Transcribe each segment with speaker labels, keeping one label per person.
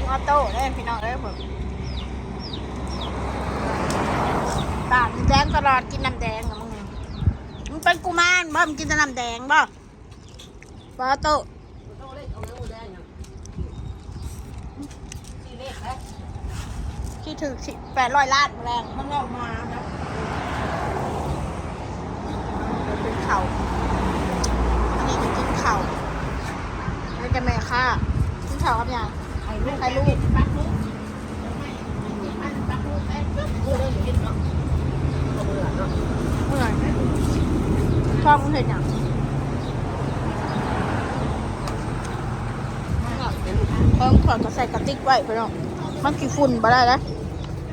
Speaker 1: งออโต้ได้พี่น้องเอ้ยผมตาแดงตลอดกินน้ำแดงมึงมึงเป็นกุมารบ่มึงกินแต่น้ำแดงบ่บ่ออโต้ที่ถือแปดร้อยล้านแรงมันออกมาแล้วเป็นเข่าอันนี้จะกินเข่าแล้วจะแม่ค่ากินเข่าครับยัง ใครลูกใครลูกเมื่อยชอบมึงเห็นยังเพิ่งถอดก็ใส่กระติกไว้พี่น้องมันกี่ฝุ่นบ่ได้นะ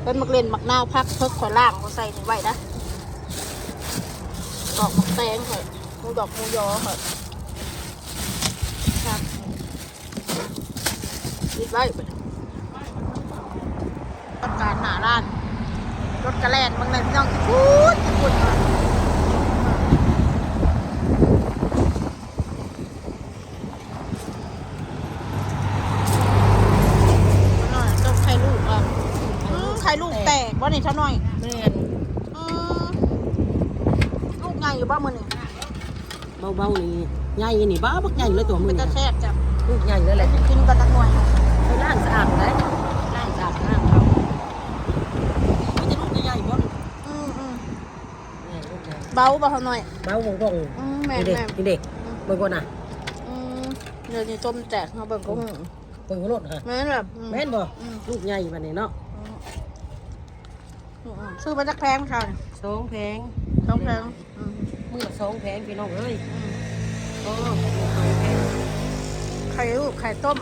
Speaker 1: เป็นมักเล่นมักนาวพักเพิกขอล่างก็ใส่ไว้นะดอกมักแตงเหรอดอกมูยอเหรอครับ รีดไว้ไปต้องการหาร้าน รถกระแลนบางเลยพี่น้องพูดพูดมาหน่อยต้มไข่ลูกอะอืมไข่ลูกแตกว่านี่เท่าหน่อย
Speaker 2: แม่น
Speaker 1: อืมลูกใหญ่อยู่บ้างมือนี่
Speaker 2: เบาๆนี่ใหญ่นี่บ้าบักใหญ่เลยตัวมื
Speaker 1: มั
Speaker 2: อน
Speaker 1: จะ
Speaker 2: นี่
Speaker 1: แซ่บจัง
Speaker 2: ลูกใหญ่เลยแหละ
Speaker 1: กินกันตักหน่วย
Speaker 2: ไปล้างสะอาดเลยล้างสะอาดล้างเขาไม่จะลูกใหญ่ๆบ่นี่
Speaker 1: อืมอืม
Speaker 2: แม่ลูกใหญ่
Speaker 1: เบาบ่เท่าหน่อย
Speaker 2: เบาวงกง
Speaker 1: อืมแม่
Speaker 2: นี่เด็ก
Speaker 1: แม่
Speaker 2: นี่เด็กเบิ่งก่อนน่ะ
Speaker 1: อืมเดี๋ยวนี้ต้มแตกเขาเบิ่งก็หู
Speaker 2: เบิ่งรถฮะ
Speaker 1: แม่นแบบอื
Speaker 2: แม่นบ่
Speaker 1: อืม
Speaker 2: ลูกใหญ่บัดนี้เนาะ
Speaker 1: อืมอืมซื้อมาจากแพงค่ะ
Speaker 2: สองแพง
Speaker 1: ต้องแพงอืม
Speaker 2: มือสองแพงพี่น้องเอ้ย
Speaker 1: อืม
Speaker 2: โอ้สองแพง
Speaker 1: ไข่ลูกไข่ต้ม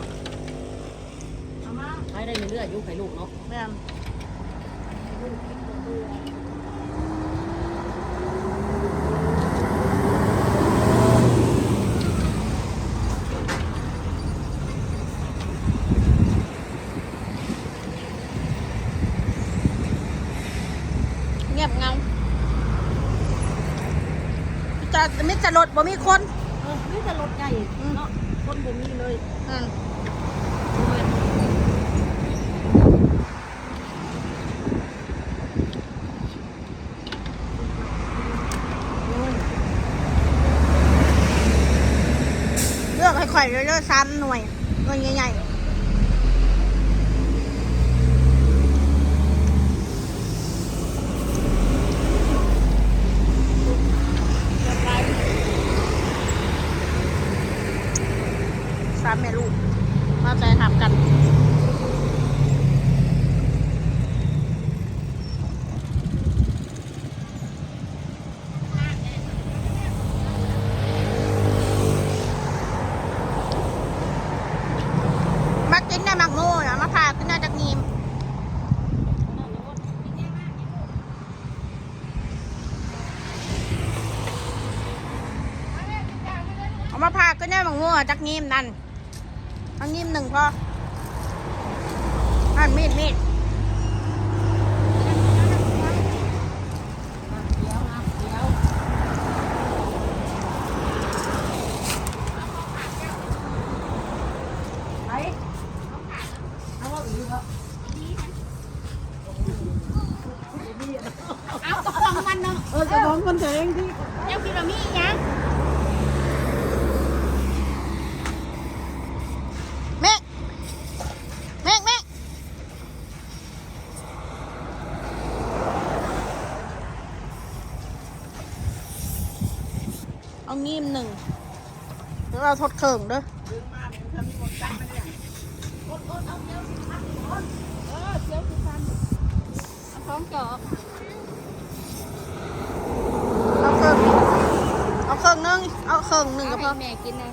Speaker 2: ขายได้เรื่อยๆอยู่ไข่ลูกเนาะ
Speaker 1: แม่นเงียบเงาจะมิจะรถบ่มีคน
Speaker 2: เออนี่จะรถใหญ่เนาะคนบ่มีเลย
Speaker 1: อืม เลือกให้ ข่อยเลือกซ้ำหน่วยหน่วยใหญ่ๆซ้ำแม่ลูก มาใจทำกัน มากินได้มักโม่อะมาพาขึ้นได้จากนีมเอา มาพาขึ้นได้มักโม่จากนีมนั่นเอานีมหนึ่งพออันมีดมีด
Speaker 2: เดี๋ยวนะเดี๋ยว
Speaker 1: ไป
Speaker 2: เอาว่าอีกครับ
Speaker 1: เอากระป๋องมันเนาะ
Speaker 2: เออจะของคนเองที่
Speaker 1: เจ้าคิดว่ามีอีหยังแม่แม่แม่เอางีมหนึ่งแล้วเรา ทดเขิงเด้อท้องจอกเอาเขิงเอาเขิงหนึงเอาเขิงหนึ่งก็พอ
Speaker 3: แม่กินนะ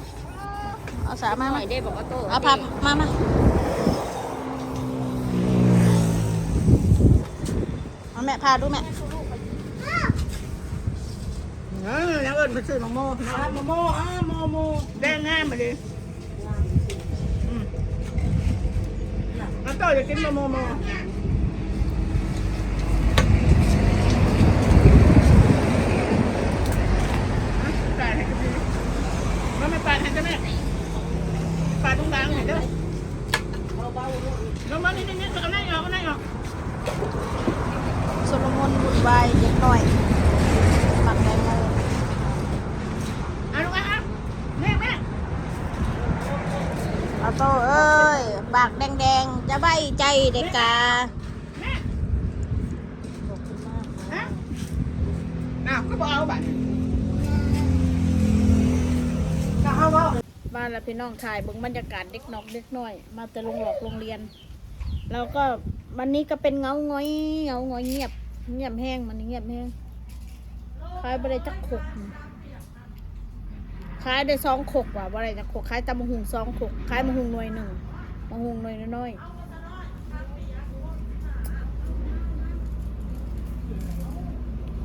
Speaker 1: เอาสามา
Speaker 3: หน่อยได้บอกว่าโต
Speaker 1: เอาพับมามาเอาแม่พาดูแม่ เออแล้วเอิญไปซื้อมะโม่มะโม่อ้าโมโมแดงง่ายมาดิอืมแล้วก็จะกินมะมโมปาดให้กันดีมันไม่ปาดให้กันแม่ปาดตรงกลางเห็นเด้อ
Speaker 2: เบาๆลูกลงมานี่นี่นี่เอาหนออกเอาหนออก
Speaker 1: โซโลมอนวุ่นวายเด็กหน่อยปักแตงโม
Speaker 2: เอาลงมาเอาแม่แม่
Speaker 1: เอาโตเอ้ยปากแดงๆ จะ ใบใจเด็กกา
Speaker 2: แม่ฮะอ้าวก็บอกเอาบัตรก็เอาเอา
Speaker 1: บ้านและพี่น้องถ่ายเบิ่งบรรยากาศเด็กนอกเด็กน้อย มาแต่โรงหลอกโรงเรียน แล้วก็วันนี้ก็เป็นเงาง้อยเงาง้อยเงียบ เงียบแห้งมันเงียบแห้งขายไปได้จักขกขายได้สองขกว่ะว่าอะไรจักขกขายตำมะหุงสองขกขายมะหุงหน่วยหนึ่งมะหุงหน่วยน้อย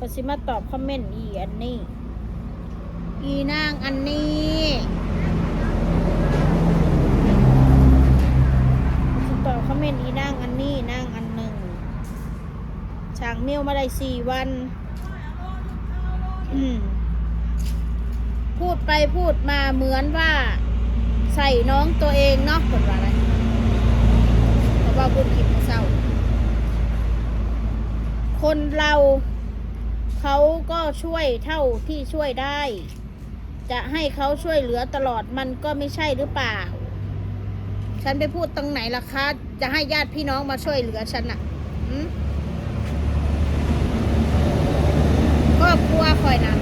Speaker 1: ก็สิมาตอบคอมเมนต์อีอันนี้ อีนางอันนี้สิตอบคอมเมนต์อีนางอันนี้นางอันหนึ่งช่างเมียวมาได้สี่วันพูดไปพูดมาเหมือนว่าใส่น้องตัวเองเนาะคนว่าอะไรเพราะว่าบุญกินมาเศร้าคนเรา เขาก็ช่วยเท่าที่ช่วยได้ จะให้เขาช่วยเหลือตลอดมันก็ไม่ใช่หรือเปล่า ฉันไปพูดตรงไหนล่ะคะ จะให้ญาติพี่น้องมาช่วยเหลือฉันน่ะหืมครอบครัวคอยนะ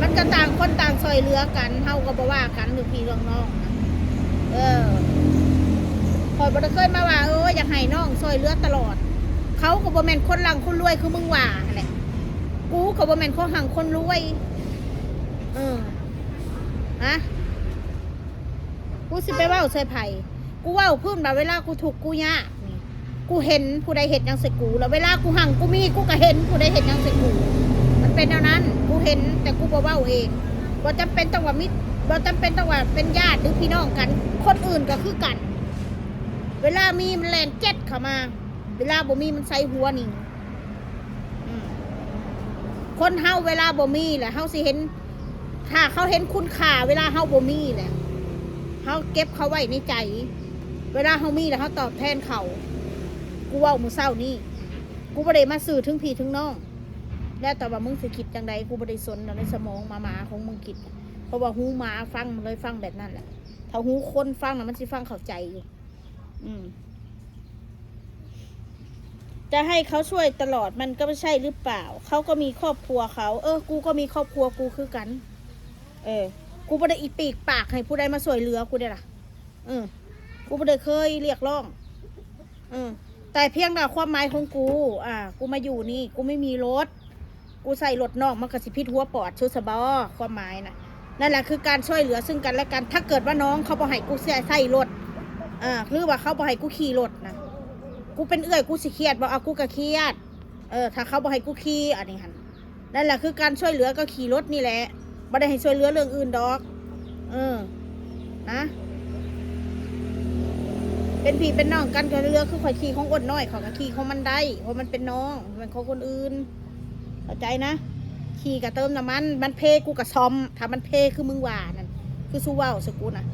Speaker 1: มันก็ต่างคนต่างช่วยเหลือกันเฮาก็บ่ว่ากันหรือพี่เรื่องน้องนะเออคอยบ่ได้เคยมาว่าเอออยากให้น้องช่วยเหลือตลอด เขาก็บ่แม่นคนหลังคนรวยคือมึงว่าแหละกูก็บ่แม่นคนหังคนรวย เออฮะกูสิไปว่าใส่ไผ่กูว่าพื้นแบบเวลากูถูกกูยากนี่กูเห็นผู้ใดเห็นยังใส่กู แล้วเวลากูหังกูมีกูก็เห็นผู้ใดเห็นยังใส่กู มันเป็นแนวนั้น กูเห็นแต่กูบ่เว้าเองบ่จำเป็นต้องว่ามิตรบ่จำเป็นต้องว่าเป็นญาติหรือพี่น้องกัน คนอื่นก็คือกัน เวลามีมันแลนเจ็ดเข้ามา เวลาบ่มีมันใส่หัวนิ่งอืมคนเฮาเวลาบ่มีแหละเฮาสิเห็น ถ้าเขาเห็นคุณค่าเวลาเฮาบ่มีแหละเฮาเก็บเขาไว้ในใจ เวลาเฮามีแล้วเฮาตอบแทนเขากูเว่ามือเศร้านี่กูบ่ได้มาสื่อถึงพี่ถึงน้องแล้วแต่ว่ามึงสิคิดจังใดกูบ่ได้สนเอาในสมองมาหมาของมึงคิด เพราะว่าหูหมาฟังมันเลยฟังแบบนั้นแหละถ้าหูคนฟังน่ะมันสิฟังเข้าใจอยู่ อืม จะให้เขาช่วยตลอดมันก็ไม่ใช่หรือเปล่า เขาก็มีครอบครัวเขา เออ กูก็มีครอบครัวกูคือกัน เออ กูไม่ได้อีปีกปากให้ผู้ใดมาสวยเหลือกูได้ล่ะ เออ กูไม่ได้เคยเรียกร้อง เออ แต่เพียงแต่ความหมายของกู อ่า กูมาอยู่นี่ กูไม่มีรถ กูใส่รถนอกมันกระสิพิษหัวปอดชุดสบอความหมายนะนั่นแหละคือการช่วยเหลือซึ่งกันและกัน ถ้าเกิดว่าน้องเขาบอกให้กูใส่ใส่รถ อ่า หรือว่าเขาบอกให้กูขี่รถนะ กูเป็นเอื้อยกูสิเครียดบอกเอากูก็เครียด เออ ถ้าเขาบอกให้กูขี่อันนี้หันนั่นแหละคือการช่วยเหลือก็ขี่รถนี่แหละไม่ได้ให้ช่วยเหลือเรื่องอื่นดอก เออ นะ เป็นพี่เป็นน้องกันก็เรือคือข่อยขี่ของอดน้อยขอยก็ขี่ของมันได้เพราะมันเป็นน้องมันของคนอื่นเข้าใจนะขี่กับเติมน้ำมัน มันเพกูกับซอม ถ้ามันเพคือมึงว่านั่นคือสู้ว่าวสกูนะ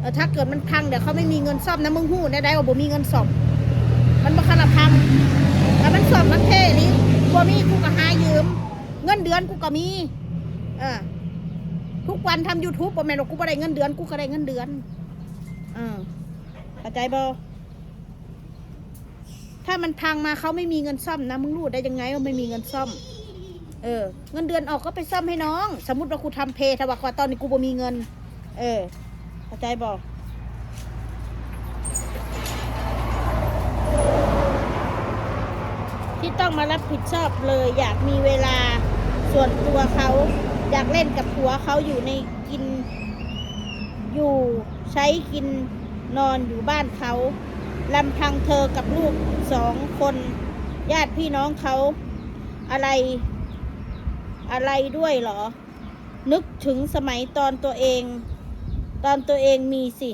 Speaker 1: เออถ้าเกิดมันพังเดี๋ยวเขาไม่มีเงินซ่อมนะมึงหู้ได้ได้ว่าบ่มีเงินซ่อม มันบ่คันละพังถ้ามันซ่อมมันเพนี่บ่มีกูก็หายืม เงินเดือนกูก็มี เออทุกวันทำ YouTube บ่แม่นว่ากูบ่ได้เงินเดือนกูก็ได้เงินเดือนเออเข้าใจบ่ถ้ามันพังมาเขาไม่มีเงินซ่อมนะมึงรู้ได้ยังไงว่าไม่มีเงินซ่อม เออ เงินเดือนออกก็ไปซ่อมให้น้อง สมมติว่ากูทำเพย์ถ้าว่าว่าตอนนี้กูบ่มีเงิน เออเข้าใจบ่ ที่ต้องมารับผิดชอบเลย อยากมีเวลาส่วนตัวเขา อยากเล่นกับผัวเขาอยู่ในกิน อยู่ใช้กินนอนอยู่บ้านเขาลำพังเธอกับลูกสองคน ญาติพี่น้องเขา อะไร อะไรด้วยเหรอ นึกถึงสมัยตอนตัวเอง ตอนตัวเองมีสิ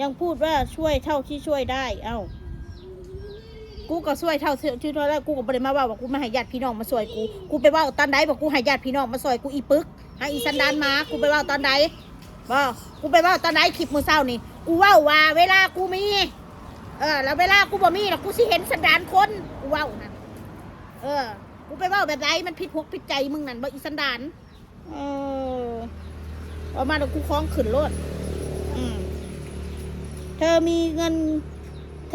Speaker 1: ยังพูดว่าช่วยเท่าที่ช่วยได้เอ้า กูก็ช่วยเท่าที่ช่วยได้กูก็บ่ได้มาว่าว่ากูมาให้ญาติพี่น้องมาช่วยกู กูไปว่าตอนใดบอกกูให้ญาติพี่น้องมาช่วยกูอีปึกให้อีสันดานมา กูไปว่าตอนใดบอกกูไปว่าตอนใดคลิปมือเศร้านี่ กูว่าว่าเวลากูมี เออ แล้วเวลากูบ่มีน่ะกูสิเห็นสันดานคน กูว้านั่นเออ กูไปว้าแบบไรมันผิดหกผิดใจมึงนั่นบ่อีสันดาน เออออกมาแล้วกูคล้องขึ้นรถอืมเธอมีเงิน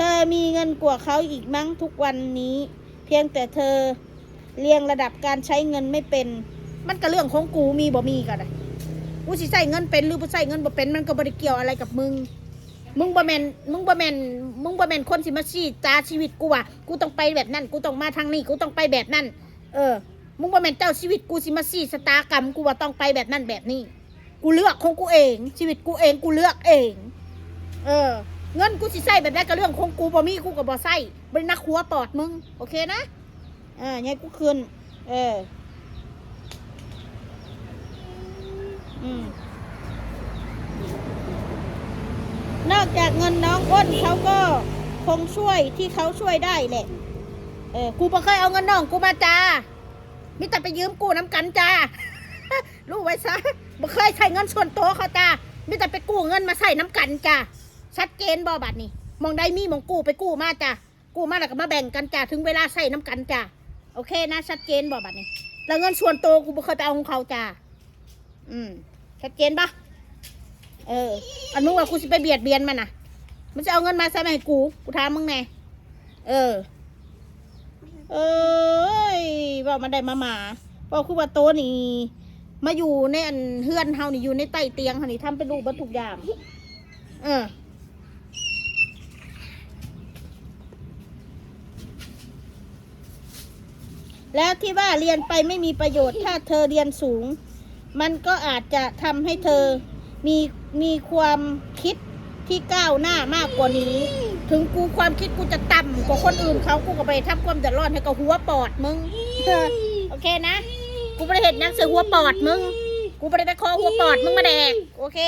Speaker 1: เธอมีเงินกว่าเขาอีกมั้งทุกวันนี้ เพียงแต่เธอเรียงระดับการใช้เงินไม่เป็น มันก็เรื่องของกูมีบ่มีก็ได้กูสิใส่เงินเป็นหรือบ่ใส่เงินบ่เป็นมันก็บ่ได้เกี่ยวอะไรกับมึง มึงบ่แมนมึงบ่แมนมึงบ่แมนคนสิมาชี้ตาชีวิตกูว่ากูต้องไปแบบนั้น กูต้องมาทางนี้ กูต้องไปแบบนั้น เออ มึงบ่แมนเจ้าชีวิตกูสิมาชี้สตากรรมกูว่าต้องไปแบบนั้นแบบนี้ กูเลือกของกูเอง ชีวิตกูเองกูเลือกเอง เออ เงินกูสิใส่แบบนั้ก็เรื่องของกูบ่มีกูก็บ่ใส่บ่ได้นักหัวปอดมึง โอเคนะอ่าเนี่ยกูคืนเอออืมนอกจากเงินน้องอ้นเขาก็คงช่วยที่เขาช่วยได้แหละ เออ กูบ่เคยเอาเงินน้องกูมาจ้ามิแต่ไปยืมกูน้ำกันจ้า รู้ไว้ซะบ่เคยใช้เงินส่วนตัวเขาจ้ามิแต่ไปกู้เงินมาใส่น้ำกันจ้า ชัดเจนบ่บัดนี้มองได้มีมองกู้ไปกู้มาจ้ากู้มาแล้วก็มาแบ่งกันจ้าถึงเวลาใส่น้ำกันจ้าโอเคนะชัดเจนบ่บัดนี้ แล้วเงินส่วนโตกูบ่เคยไปเอาของเขาจ้าอืมชัดเจนปะเอออันมึงว่ากูสิไปเบียดเบียนมันนะมันจะเอาเงินมาใส่มาให้กูกูถามมึงแน่เออ เอ้ยว่ามันได้มาหมาว่าคือว่าโตนี่มาอยู่ในอันเฮือนเฮานี่อยู่ในใต้เตียงเฮานี่ทำเป็นรูปวัตถุกอย่าง เออ แล้วที่ว่าเรียนไปไม่มีประโยชน์ ถ้าเธอเรียนสูง มันก็อาจจะทำให้เธอมีมีความคิดที่ก้าวหน้ามากกว่านี้ ถึงกูความคิดกูจะต่ำกว่าคนอื่นเขากูก็ไปทำความเดือดร้อนให้กับหัวปอดมึงโอเคนะ กูไม่ได้เห็นนังเสือหัวปอดมึง กูไม่ได้ไปคอหัวปอดมึงมาแดกโอเค